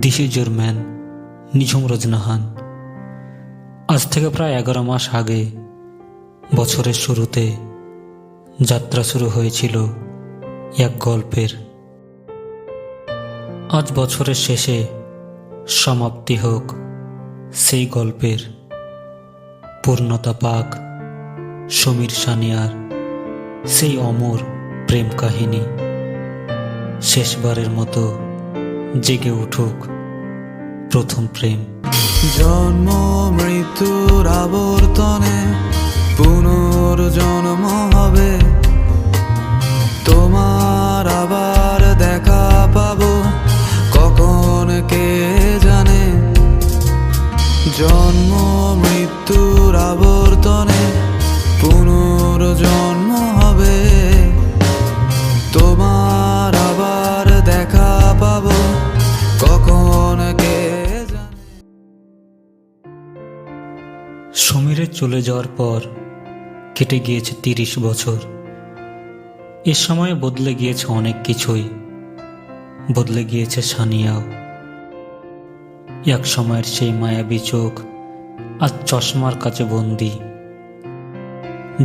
This is your man, Nijhum Rojnahan. আজ থেকে প্রায় এগারো মাস আগে বছরের শুরুতে যাত্রা শুরু হয়েছিল এক গল্পের। আজ বছরের শেষে সমাপ্তি হোক সেই গল্পের পূর্ণতা পাক সমীর সানিয়ার সেই অমর প্রেম কাহিনী শেষবারের মতো জেগে উঠুক প্রথম প্রেম। জন্ম মৃত্যুর আবর্তনে পুনর্জন্ম হবে। চলে যাওয়ার পর কেটে গিয়েছে তিরিশ বছর। এ সময়ে বদলে গিয়েছে অনেক কিছুই। বদলে গিয়েছে সানিয়াও। এক সময়ের সেই মায়াবী চোখ আজ চশমার কাছে বন্দি।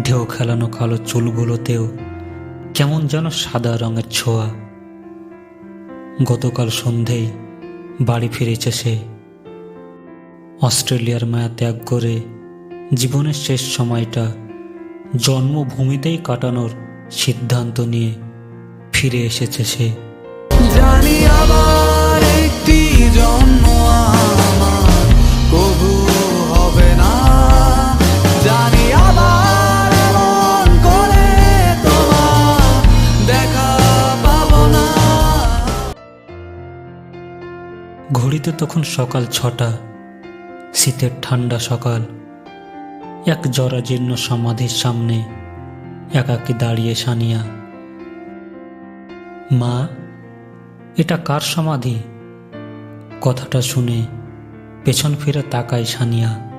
ঢেউ খেলানো কালো চুলগুলোতেও কেমন যেন সাদা রঙের ছোঁয়া। গতকাল সন্ধেই বাড়ি ফিরেছে সে। অস্ট্রেলিয়ার মায়া ত্যাগ করে জীবনের শেষ সময়টা জন্মভূমিতেই কাটানোর সিদ্ধান্ত নিয়ে ফিরে এসেছে সে। জানি আবার একটি জন্ম আমার কবু হবে না। জানি আবার এমন করে তোমার দেখা পাবো না। ঘড়িতে তখন সকাল ছটা শীতের ঠান্ডা সকাল। এক জরাজীর্ণ সমাধির সামনে একাকি দাঁড়িয়ে সানিয়া, মা, এটা কার সমাধি? কথাটা শুনে পেছন ফিরে তাকায় সানিয়া,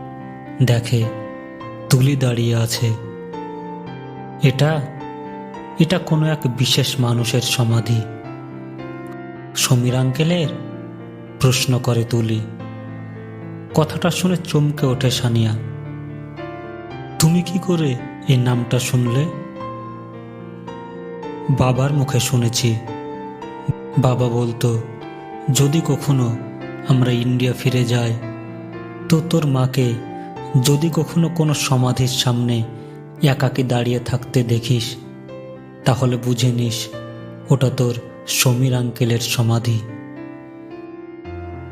দেখে তুলি দাঁড়িয়ে আছে। এটা এটা কোনো এক বিশেষ মানুষের সমাধি? সমীর আঙ্কেলের? প্রশ্ন করে তুলি। কথাটা শুনে চমকে ওঠে সানিয়া তুমি কি করে এই নামটা শুনলে? বাবার মুখে শুনেছি। বাবা বলতো, যদি কখনো আমরা ইন্ডিয়া ফিরে যাই, তো তোর মাকে যদি কখনো কোনো সমাধির সামনে একাকি দাঁড়িয়ে থাকতে দেখিস, তাহলে বুঝে নিস ওটা তোর সমীর আঙ্কেলের সমাধি।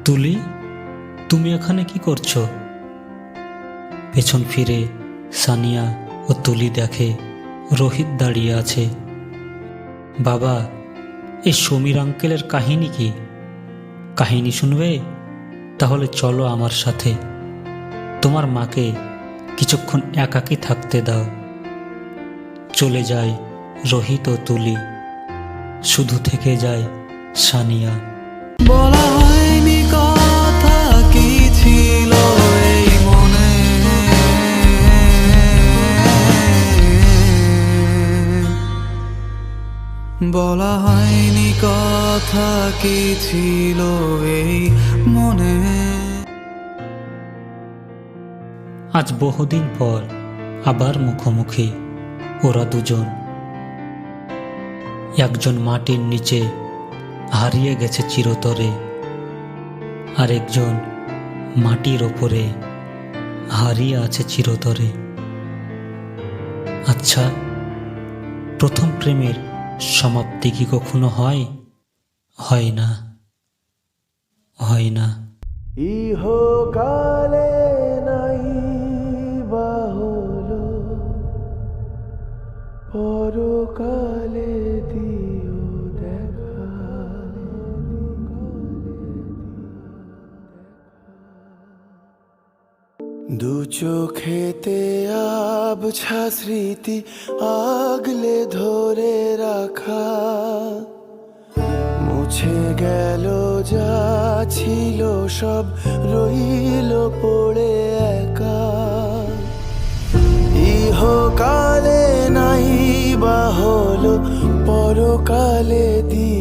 তুলি, তুমি এখানে কি করছ? পেছন ফিরে সানিয়া ও তুলি দেখে রোহিত দাঁড়িয়ে আছে। বাবা, এই সমীর আঙ্কেলের কাহিনী কি? কাহিনী শুনবে? তাহলে চলো আমার সাথে। তোমার মাকে কিছুক্ষণ একাকী থাকতে দাও। চলে যায় রোহিত ও তুলি। শুধু থেকে যায় সানিয়া। বলা হয়নি বলা হয়নি কথা কি ছিল এই মনে? আজ বহুদিন পর আবার মুখোমুখি ওরা দুজন। একজন মাটির নিচে হারিয়ে গেছে চিরতরে আর একজন মাটির ওপরে হারিয়ে আছে চিরতরে। আচ্ছা প্রথম প্রেমের সমাপ্তি কি কখনো হয়? হয় না। হয় না। ইহকালে নাই বাহলো পরকালে দু চোখেতে আবছা স্মৃতি আগলে ধরে রাখা। মুছে গেল যা ছিল সব, রইল পড়ে একা। ইহকালে নাই বা হলো পরকালে দিয়ে